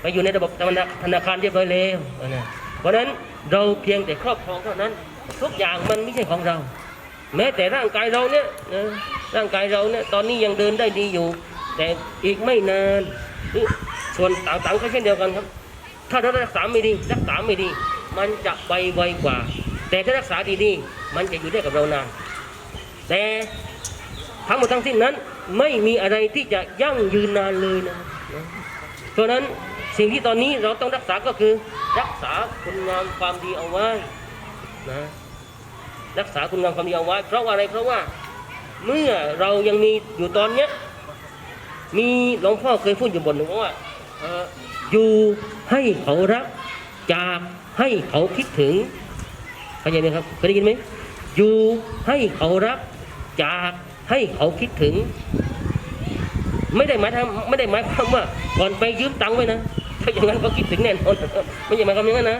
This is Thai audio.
ไปอยู่ในระบบธนาคารเรียบร้อยแล้วนะเพราะนั้นเราเพียงแต่ครอบครองเท่านั้น ทุกอย่างมันไม่ใช่ของเรา แม้แต่ร่างกายเราเนี่ยนะร่างกายเราเนี่ยตอนนี้ยังเดินได้ดีอยู่ แต่อีกไม่นานส่วนต่างๆก็เช่นเดียวกันครับ ถ้าเรารักษาไม่ดีรักษาไม่ดี มันจะไปไวกว่า แต่ถ้ารักษาดีๆมันจะอยู่ได้กับเรานานแต่ทั้งหมดทั้งสิ้นนั้นไม่มีอะไรที่จะยั่งยืนนานเลยนะเพราะนั้น สิ่งที่ตอนนี้เราต้องรักษาก็คือรักษาคุณงามความดีเอาไว้นะรักษาคุณงามความดีเอาไว้ เพราะว่าอะไรเพราะว่าเมื่อเรายังมีอยู่ตอนเนี้ยมีหลวงพ่อเคยพูดอยู่บทหนึ่งว่าอยู่ให้เขารักจากให้เขาคิดถึงเข้าใจไหมครับเคยได้ยินไหมอยู่ให้เขารักจากให้เขาคิดถึง ไม่ได้หมายทำไม่ได้หมายความว่าก่อนไปยืมตังค์ไว้นะ ถ้าอย่างนั้นก็คิดถึงแน่นอนไม่ใช่หมายความอย่างนั้นนะ